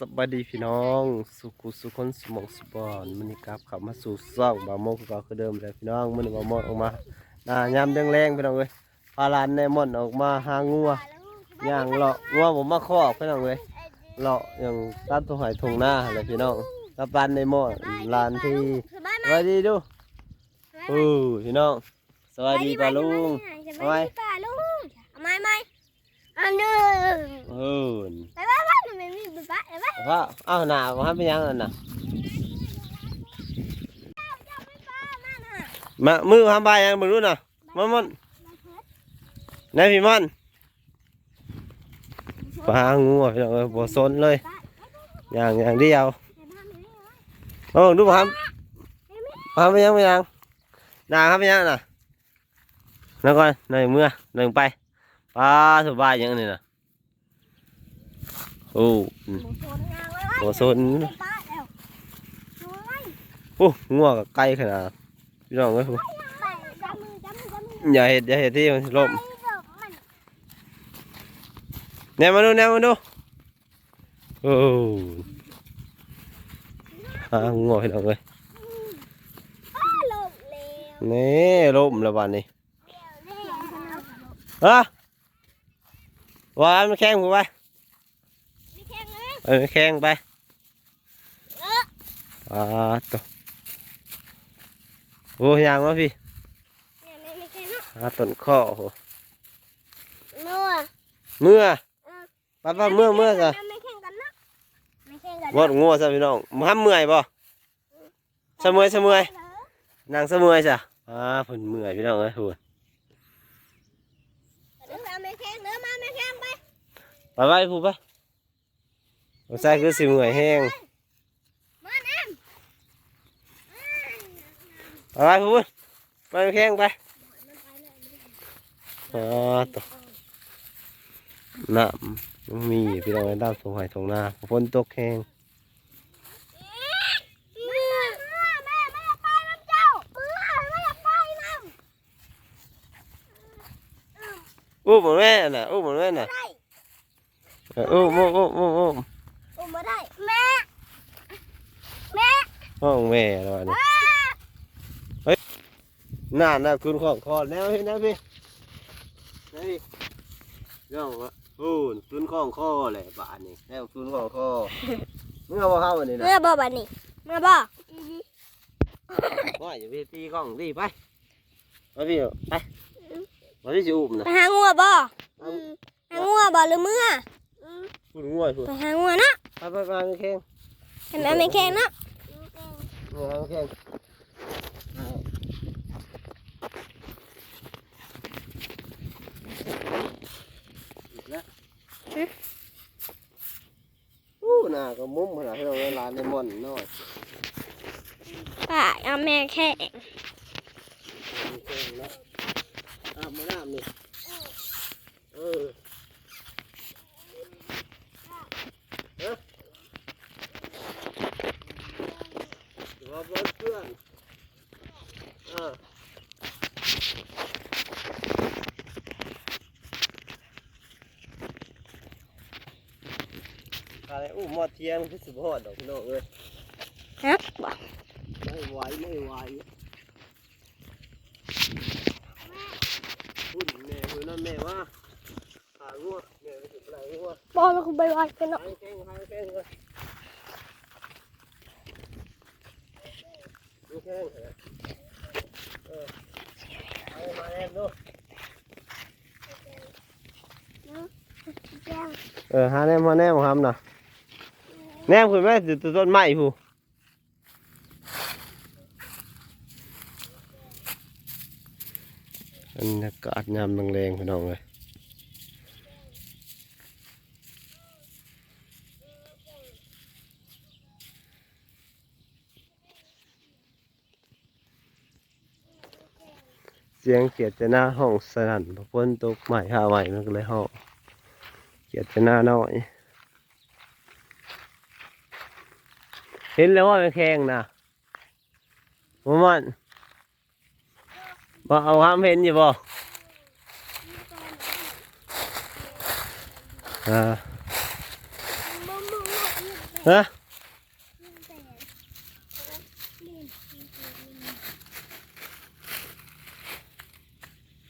สวัสดีพี่น้อง สุขุสุคนสมองสุบอนมันนี่ครับขับมาสู่ซ่องบาโมกก็คือเดิมเลยพี่น้องมันนี่บาโมออกมาหน้ายามแรงๆพี่น้องเลยพาลานในม่อนออกมาหางัวย่างเลาะงัวผมมาคอกพี่น้องเลยเลาะอย่างตัดตัวหอยทงหน้าเลยพี่น้องกับปานในหม้อลานที่สวัสดีดูโอ้พี่น้องสวัสดีป้าลุงสวัสดีป้าลุงเอาไหมไหมอันหนึ่งเออ ไม่ไปบ้านปบ้านพ่ออ้าวหนาว่าเป็นยังนั่นน่ะมามือทำใบยังไม่รู้น่ะมันมันนายพี่มันปลางูพี่น้องเอ้ยบ่สนเลยอย่างอย่างเดียวโอ้ดูบ่ทำทำไปยังไปยังด่าครับไปยังน่ะนั่งก่อนหนึ่งมือหนึ่งไปปลาสบายยังนี่น่ะ โอ้อืมบ่สนโอ้งัวกับไก่ขนาดพี่น้องเอ้ยอย่าเห็ดอย่าเห็ดที่มันสิล่มแนวมาดูแนวมาดูโอ้หางัวให้เราเลยนี่ล่มแล้วบ้านนี้ฮะว่ามันแข้งผมไป เออแข้งไปอ่าตัวโอ้ยางวะพี่หาต้นข้อโหเมื่อป้าป้าเมื่อเมื่อซะไม่แข่งกันนะไม่แข่งกัน วดงัวซะพี่น้องมาห้ามเมื่อยบ่เสมอยเสมอยนางเสมอยซะอ่าเพิ่นเมื่อยพี่น้องเอ้ยโห ไม่แข่งเนื้อมาไม่แข่งไป ไปไปผู้ไปบ่ใส่คือสิเมื่อยแห้ง มาแอม ไปไปผู้ไปแข้งไปอ่าตัวน้ำยังมีพี่น้องเอ้ยด้านสงหายตรงหน้าฝนตกแห้ง แม่แม่ไม่อยากไปน้ำเจ้าเบื่อไม่อยากไปน้ อู้บ่แม่น่ะอู้บ่แม่น่ะ ำได้ เอออู้อู้อู้อู้อู้ อุ้ม ห้องแม่แล้วอันนี้น่าน่ะคุณของคอแนวเห็นนะพี่นี่เรื่องว่าโอ้คุณของคอแหละบ้านนี้แนวคุณของคอมึงเอาบ่เข้าอันนี้นะเมื่อบ่บันนี่เมื่อบ่ว่าอย่าไปตีกล้องดิไปมาพี่ไปมาพี่จะอุ้มนะไปหางัวบ่หางัวบ่หรือเมื่อพูดง่วยพูดไปหางัวเนาะไปไปไปไม่แข้งเห็นไหมไม่แข่งเนาะ ไม่แข้งอู้น่าก็มุ้มขนาดที่เราร้านในม่อนน้อยป้าเอาแม่แข่งแข้งนะอาบมาน้ำนี่เออเฮ้ยเดี๋ยวเพื่อนอ่า อะไรอู้หมอเทียน คือสุดยอดดอกพี่น้องเอ้ยครับบ่ไม่ไหวไม่ไหวพูดแม่คือนั่นแม่ว่าหางัวแม่ไปถึงไหนงัวบ่เราคือไปวัดกันเนาะหายแข้งหายแข้งเลยดูแข้งเถอะเออเอามาแนมดูเออหาแนมมาแนมครับนะ แนมคุณแม่จุดต้นไม้ผู้บรรยากาศยามแรงๆพี่น้องเลยเสียงเขียดจะหน้าห้องสนั่นพราะฝนตกใหม่หาใหม่มันก็เลยห้องเขียดจะหน้าน้อย เห็นแล้วว่ามันแข็งนะมันบ่เอาความเห็นอยู่บ่อ่าฮะ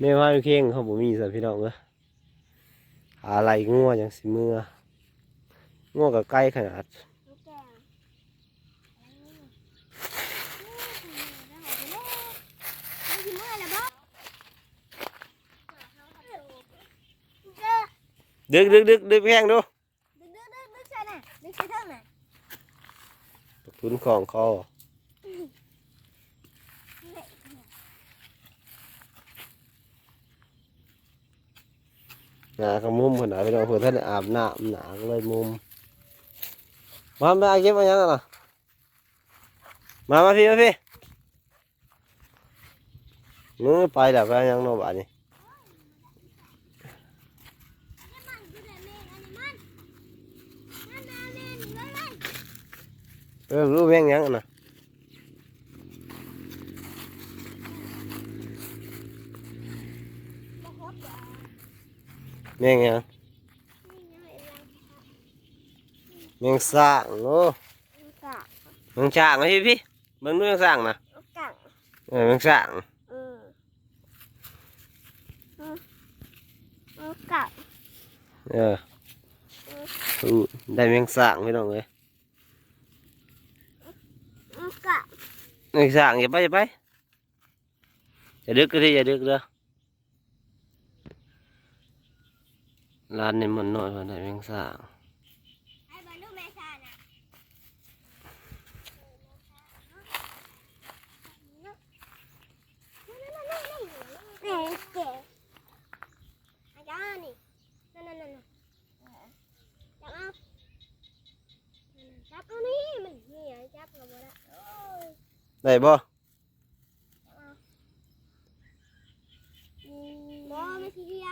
แม่ว่าเข่งเขาบ่มีสัพี่น้องเอ้อะไรงัวอย่างสิเมื่องัวกับไก่ขนาด ดึกดึกดึกดึกแพงดูทุนของเขาหนาก็มุมขนาดพี่น้องเพื่อนท่านได้อาบน้ำหนาก็เลยมุม มามาเก็บมายังน่ะมามาพี่มาพี่มือไปแล้วไปยังโนบานี่ เออรู้แม่งยังน่ะแม่งยังแม่งสร้างโอ้แม่งสร้างมาพี่พี่เบิ่งดูแม่งสร้างนะเออแม่งสร้างเอออู้ได้แม่งสร้างพี่น้องเอ้ย แม่งสร้างอย่าไปอย่าไปอย่าดึกก็ดี ได้บ่บ่ไม่สิเหี้ย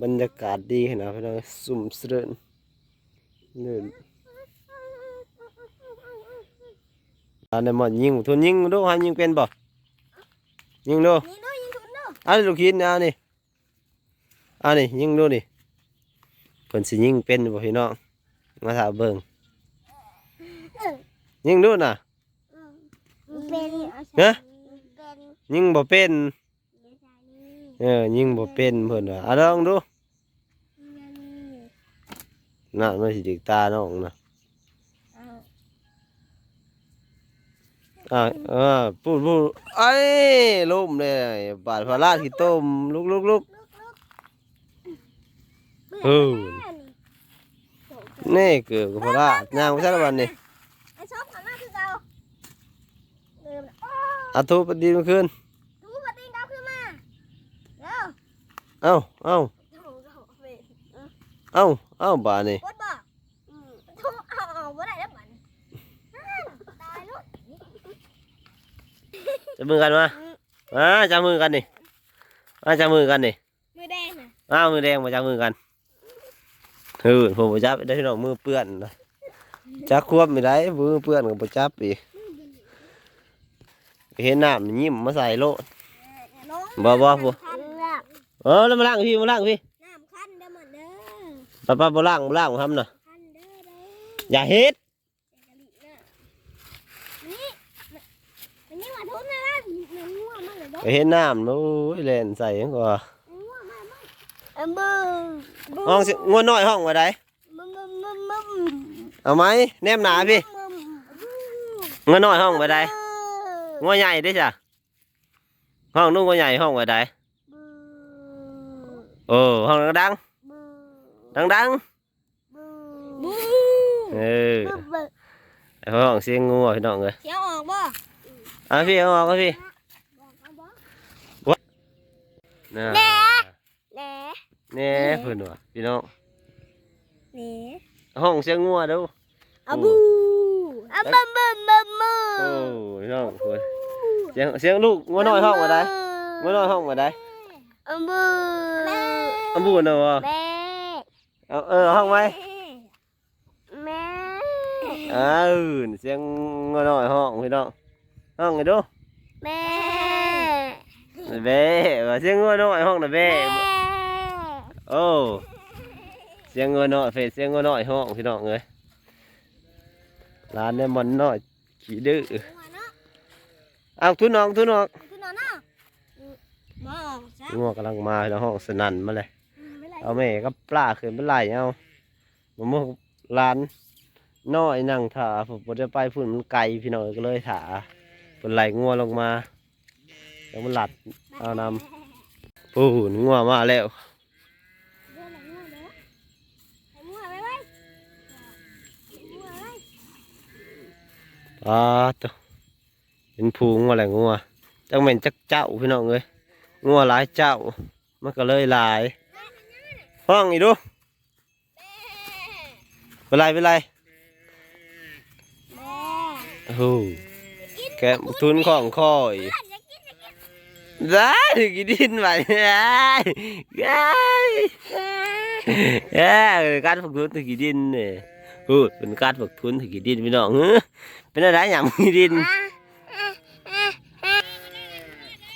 บรรยากาศดีขนาดพี่น้องสุ่มเสริญเนินอันนี้มันยิงทุนยิงดูหันยิงเป็นบ่ยิงดูนี่ดูยิงทุนดูอันนี้ลูกหินนะอันนี้อันนี้ยิงดูนี่เพิ่นสิยิงเป็นบ่พี่น้องมาถามเบิ่งยิงดูน่ะ เป็นฮะเป็นยิงบ่เป็นเออยิงบ่เป็นเพิ่นว่าอะลองดูน่ะมันสิดึกตาน้องน่ะอ่าเออพูดพูดไอ้ล้มเลยบาดพลาดที่ต้มลุกลุกลุกเออนี่เกิดกับพลาดย่างไปซะแล้วบัดนี้ ไอ้ชอบทำหน้าคือเราเดิมโอ้อาทุบดีมันขึ้นดูปฏิกาขึ้นมาเร็วเอ้าเอ้าโถ่โถ่เว้ยเอ้าเอ้าบาดนี่กดบ่อืมโถ่เอาเอาบ่ได้แล้วมันตายลูกจับมือกันมามาจับมือกันนี่มาจับมือกันนี่มือแดงน่ะอ้าวมือแดงมาจับมือกันเฮ้ยผมบ่จับได้พี่น้องมือเปื้อนนะจักควบไม่ได้มือเปื้อนก็บ่จับอีก เห็นน้ำยิ้มมาใส่โลดบ่บ่บ่คันแล้วเออแล้วมาล้างพี่มาล้างพี่น้ำคันเด้อหมดเด้อป้าป้าบ่ล้างบ่ล้างบ่ทำน่ะคันเด้อเด้ออย่าเฮ็ดนี่มันนี่มาทุนนะนะมันง่วงมากเลยเด้อไปเห็นน้ำโอ้ยเล่นใส่ยังกว่ามันง่วงมากมากเอ็มบึ้มห้องสิงัวน้อยห้องว่าไดบึ้มบึ้มบึ้มบึ้มเอาไหมแนมหนาพี่งัวน้อยห้องว่าได งัวใหญ่เด้จ้ะห้องนู้นงัวใหญ่ห้องว่าไดโอ้ห้องดังดังดังๆเออไอ้ห้องเสียงงัวพี่น้องเอ้ยเสียงออกบ่เอาพี่เอาออกเอาพี่น่ะแหน่แหน่เพิ่นว่าพี่น้องแหน่ห้องเสียงงัวดูอะบูอะบึ้มบึ้ม บึ้มบึ้โอ้มพี่น้องเพิ่นเสียงเสียงลูกงัวน้อยห้องว่าไดงัวน้อยห้องว่าไดอะบูแม่อันบุญเนาะแม่เอาเออห้องไหมแม่เออเสียงงัวน้อยห้องพี่น้องห้องไงดูแม่เบ้ว่าเสียงงัวน้อยห้องน่ะเบ้แม่โอ้เสียงงัวน้อยเฟซเสียงงัวน้อยห้องพี่น้องเอ้ยร้านเนี่ยมันน้อย ขี้ดื้องัวเนาะเอาทุนน้องทุนน้องคือนอนเนาะมองซะงัวกำลังมาแล้วห้องสนั่นมาเลยไม่ไรเอาแม่ก็ปลาขึ้นไปไล่เอามะม่วงร้านน้อยนั่งถ่าผมบ่ได้ไปพุ่นมันไกลพี่น้องก็เลยถ่าเป็นไหลงัวลงมาแล้วมันหลัดเอานำปูนงัวมาแล้ว ปลาตัวเป็นผูงัวแหละงัวจังแม่นจักเจ้าพี่น้องเลยงัวหลายเจ้ามันก็เลยหลายห้องอีดูเป็นไรเป็นไรโอ้โหแกทุนของคอยอย่ากินอย่ากินได้ถึงกินดินไปได้ได้เอ้ยการฝึกทุนถึงกินดินเนี่ย พูดเป็นการฝึกทุนถึงกินดินพี่น้องเป็นอะไรอย่างกินดิน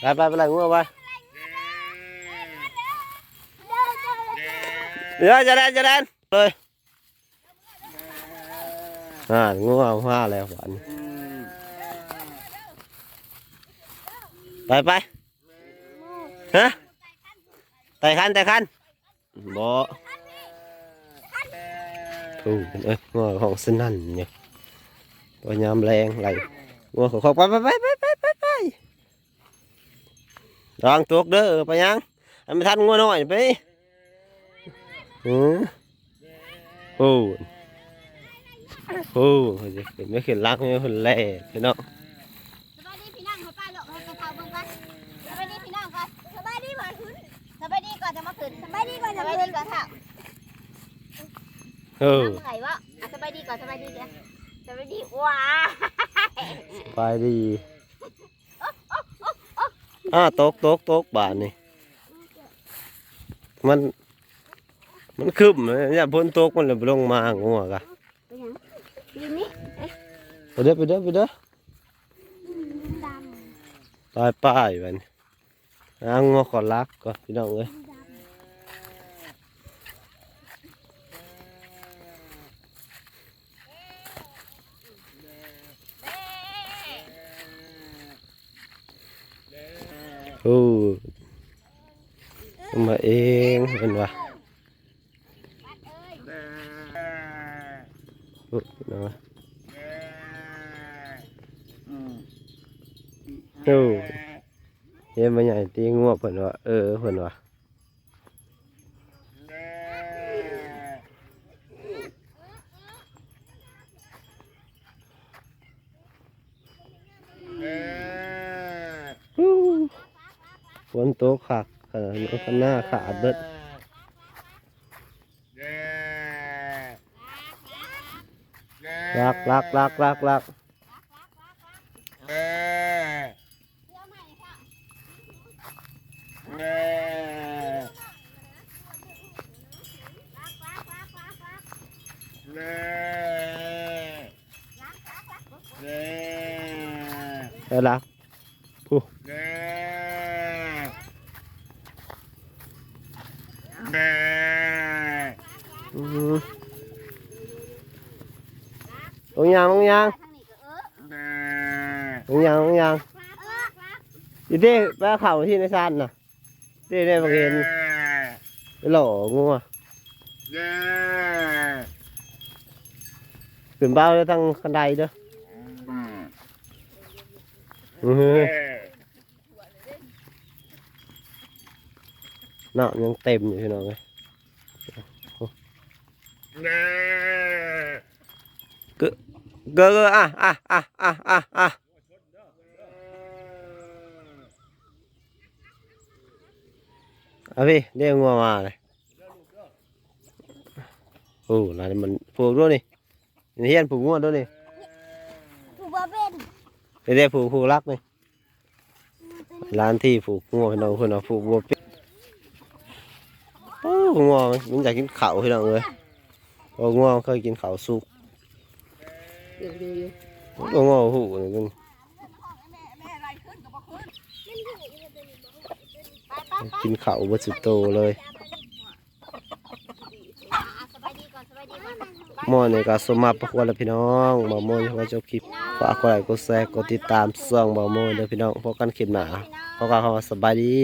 ไปไปไปไรงัวไปเดี๋ยวจะได้จะได้เลยอ่างัวมาแล้วหวานไปไปฮะไต่คันไต่คันบ่ ถูกเอ้ยงัวของสนั่นเนี่ยตัวยามแรงไหลงัวขอขาไปไปไปไปไปไปไประวังตัวเด้อไปยังให้ไม่ทันงัวน้อยไปหือโอ้โอ้เห็นไม่ขึ้นรักไม่ขึ้นแล่พี่น้องสบายดีพี่น้องเขาไปหรอกเขาไปเผาเบิ่งกันสบายดีพี่น้องก่อนสบายดีเหมือนคุณสบายดีก่อนจะมาขึ้นสบายดีก่อนจะมาขึ้นก่อนค่ะ เออทำไงวะอะสบายดีก่อนสบายดีเดี๋ยวสบายดีว้าไปดีอ่าตกตกตกบานนี่มัน มันคืบเนี่ยพ้นตกมันเลยลงมางัวกะไปยังยืนนี่ไปเด้อไปเด้อไปเด้อดไปไปมันอ่างัวขอรักก่อนพี่น้องเอ้ยำ โอ้มาเองเป็นวะโอ้เนาะโอ้เฮ็ดมาใหญ่ตีงัวเพิ่นวะเออเพิ่นวะ ฝนตกคักขนาดนี้ข้าหน้าขาดเบิดลักลักลักลักลักเออลักผู้อืม ลงยางลงยางทางนี้ก็เออลงยางลงยางอีเด้แป้เข่าที่ในซานน่ะเด้ได้บางเห็นไปหล่องัวขึ้นเบ้าแล้วทั้งคันไดเด้ออือหือเนาะยังเต็มอยู่พี่น้องเลย เกอเกออะอะอะอะอะอะเอาพี่เรียกงัวมาเลยโอ้ร้านนี้มันผูกด้วยนี่นี่เฮียนผูก งัวด้วยนี่ผู้บ่เป็นเดี๋ยวผูกผูกรักนี่ร้าวพี่น้องเพื่อนเอาผูกเดโอ้งัวมันอยากกินข้าวพี่น้องเลยโอ้งัวมันเคยกินข้าวสุกโอ้งัวหูนี่มันกินข้าวบดสุดโตเลยอะสบายดีก่อนสบบายดีก่อนหมอนี่ก็สมมาประควรแล้วพี่น้องบ่าวโมอยว่าจบคลิปฝากกดไลค์กดแชร์กดติดตามช่องบ่าวโมเด้อพี่น้องพบกันคลิปหน้าพบกันคำว่าสบายดี